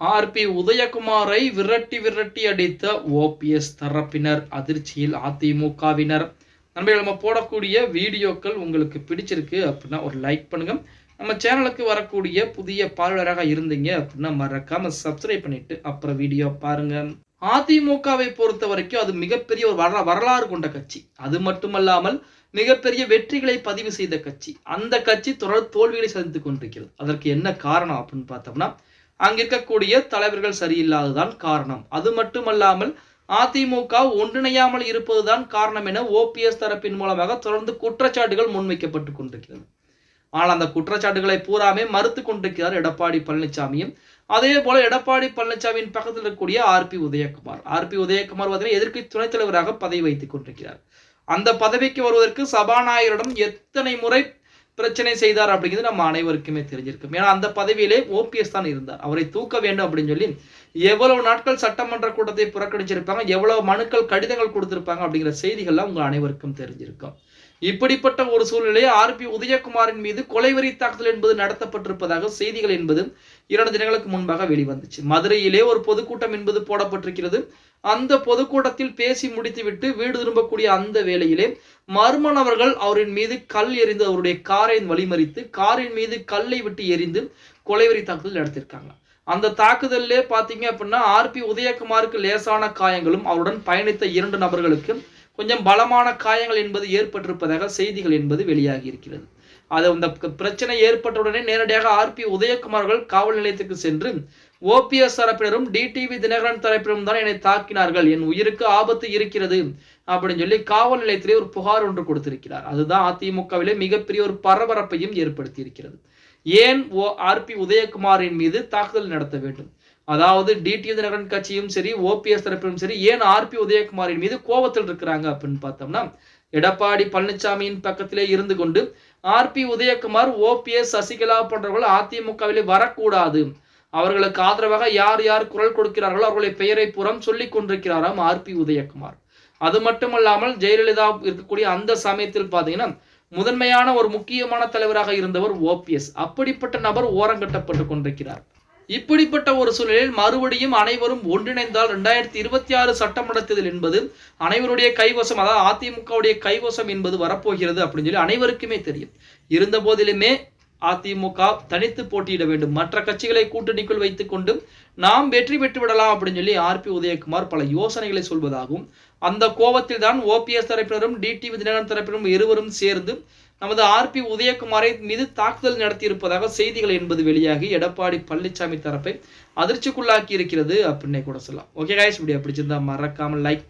RB உதயகுமாரை விரட்டி விரட்டி அடித்த ஓபிஎஸ் தரப்பினர் அதிர்ச்சியில் அதிமுகவினர். நண்பர்கள் நம்ம போடக்கூடிய வீடியோக்கள் உங்களுக்கு பிடிச்சிருக்கு அப்படின்னா ஒரு லைக் பண்ணுங்க. நம்ம சேனலுக்கு வரக்கூடிய புதிய பார்வையாளராக இருந்தீங்க அப்படின்னா மறக்காம சப்ஸ்கிரைப் பண்ணிட்டு அப்புறம் வீடியோ பாருங்க. அதிமுகவை பொறுத்த வரைக்கும் அது மிகப்பெரிய ஒரு வரலா வரலாறு கொண்ட கட்சி. அது மட்டுமல்லாமல் மிகப்பெரிய வெற்றிகளை பதிவு செய்த கட்சி. அந்த கட்சி தொடர் தோல்விகளை சந்தித்துக் கொண்டிருக்கிறது. அதற்கு என்ன காரணம் அப்படின்னு பார்த்தோம்னா அங்க இருக்கக்கூடிய தலைவர்கள் சரியில்லாததான் காரணம். அது மட்டுமல்லாமல் அதிமுக ஒன்றிணையாமல் இருப்பதுதான் காரணம் என ஓபிஎஸ் தரப்பின் மூலமாக தொடர்ந்து குற்றச்சாட்டுகள் முன்வைக்கப்பட்டு கொண்டிருக்கிறது. ஆனால் அந்த குற்றச்சாட்டுகளை பூராமே மறுத்து கொண்டிருக்கிறார் எடப்பாடி பழனிசாமியும் அதே போல எடப்பாடி பழனிசாமியின் பக்கத்தில் இருக்கக்கூடிய ஆர்பி உதயகுமார். ஆர்பி உதயகுமார் பார்த்தீங்கன்னா எதிர்க்கட்சி துணைத் தலைவராக பதவி வைத்துக் கொண்டிருக்கிறார். அந்த பதவிக்கு வருவதற்கு சபாநாயகரிடம் எத்தனை முறை பிரச்சனை செய்தார் அப்படிங்கிறது நம்ம அனைவருக்குமே தெரிஞ்சிருக்கும். ஏன்னா அந்த பதவியிலே ஓபிஎஸ் தான் இருந்தார். அவரை தூக்க வேண்டும் அப்படின்னு சொல்லி எவ்வளவு நாட்கள் சட்டமன்ற கூட்டத்தை புறக்கணிச்சிருப்பாங்க எவ்வளவு மனுக்கள் கடிதங்கள் கொடுத்திருப்பாங்க அப்படிங்கிற செய்திகள்லாம் உங்க அனைவருக்கும் தெரிஞ்சிருக்கும். இப்படிப்பட்ட ஒரு சூழ்நிலையை ஆர்பி உதயகுமாரின் மீது கொலைவெறி தாக்குதல் என்பது நடத்தப்பட்டிருப்பதாக செய்திகள் என்பது இரண்டு தினங்களுக்கு முன்பாக வெளிவந்துச்சு. மதுரையிலே ஒரு பொதுக்கூட்டம் என்பது போடப்பட்டிருக்கிறது. அந்த பொதுக்கூட்டத்தில் பேசி முடித்துவிட்டு வீடு திரும்பக்கூடிய அந்த வேளையிலே மர்மன் அவர்கள் அவரின் மீது கல் எறிந்து அவருடைய காரை வழிமறித்து காரின் மீது கல்லை விட்டு எரிந்து கொலைவெறி தாக்குதல் நடத்தியிருக்காங்க. அந்த தாக்குதல்லே பார்த்தீங்க அப்படின்னா ஆர்பி உதயகுமாருக்கு லேசான காயங்களும் அவருடன் பயணித்த இரண்டு நபர்களுக்கு கொஞ்சம் பலமான காயங்கள் என்பது ஏற்பட்டிருப்பதாக செய்திகள் என்பது வெளியாகி இருக்கிறது. அது அந்த பிரச்சனை ஏற்பட்டவுடனே நேரடியாக ஆர்பி உதயகுமார்கள் காவல் நிலையத்துக்கு சென்று ஓபிஎஸ் தரப்பினரும் டிடிவி தினகரன் தரப்பினரும் தான் என்னை தாக்கினார்கள். என் உயிருக்கு ஆபத்து இருக்கிறது அப்படின்னு சொல்லி காவல் நிலையத்திலே ஒரு புகார் ஒன்று கொடுத்திருக்கிறார். அதுதான் அதிமுகவிலே மிகப்பெரிய ஒரு பரபரப்பையும் ஏற்படுத்தி இருக்கிறது. ஏன் ஓ ஆர்பி உதயகுமாரின் மீது தாக்குதல் நடத்த வேண்டும்? அதாவது டிடி தினகரன் கட்சியும் சரி ஓபிஎஸ் தரப்பிலும் சரி ஏன் ஆர்பி உதயகுமாரின் மீது கோபத்தில் இருக்கிறாங்க அப்படின்னு பார்த்தோம்னா எடப்பாடி பழனிசாமியின் பக்கத்திலே இருந்து கொண்டு ஆர்பி உதயகுமார் ஓபிஎஸ் சசிகலா போன்றவர்கள் அதிமுகவிலே வரக்கூடாது. அவர்களுக்கு ஆதரவாக யார் யார் குரல் கொடுக்கிறார்களோ அவர்களுடைய பெயரை புறம் சொல்லிக் கொண்டிருக்கிறாராம் ஆர்பி உதயகுமார். அது மட்டுமல்லாமல் ஜெயலலிதா இருக்கக்கூடிய அந்த சமயத்தில் பார்த்தீங்கன்னா முதன்மையான ஒரு முக்கியமான தலைவராக இருந்தவர் ஓபிஎஸ் அப்படிப்பட்ட நபர் ஓரங்கட்டப்பட்டு கொண்டிருக்கிறார். இப்படிப்பட்ட ஒரு சூழலில் மறுபடியும் அனைவரும் ஒன்றிணைந்தால் ரெண்டாயிரத்தி இருபத்தி ஆறு சட்டமன்ற தேர்தல் என்பது அனைவருடைய கைவசம் அதாவது அதிமுகவுடைய கைவசம் என்பது வரப்போகிறது அப்படின்னு சொல்லி அனைவருக்குமே தெரியும். இருந்த போதிலுமே அதிமுக தனித்து போட்டியிட வேண்டும். மற்ற கட்சிகளை கூட்டணிக்குள் வைத்துக் கொண்டும் நாம் வெற்றி பெற்று விடலாம் அப்படின்னு சொல்லி ஆர்பி உதயகுமார் பல யோசனைகளை சொல்வதாகவும் அந்த கோபத்தில் தான் ஓபிஎஸ் தரப்பினரும் டிடிவி தினகரன் தரப்பினரும் இருவரும் சேர்ந்து நமது ஆர்பி உதயகுமாரை மீது தாக்குதல் நடத்தியிருப்பதாக செய்திகள் என்பது வெளியாகி எடப்பாடி பழனிசாமி தரப்பை அதிர்ச்சிக்குள்ளாக்கி இருக்கிறது அப்படின்னே கூட சொல்லலாம். ஓகே காய்ஸ் இப்படி பிடிச்சிருந்தா மறக்காமல் லைக் பண்ணி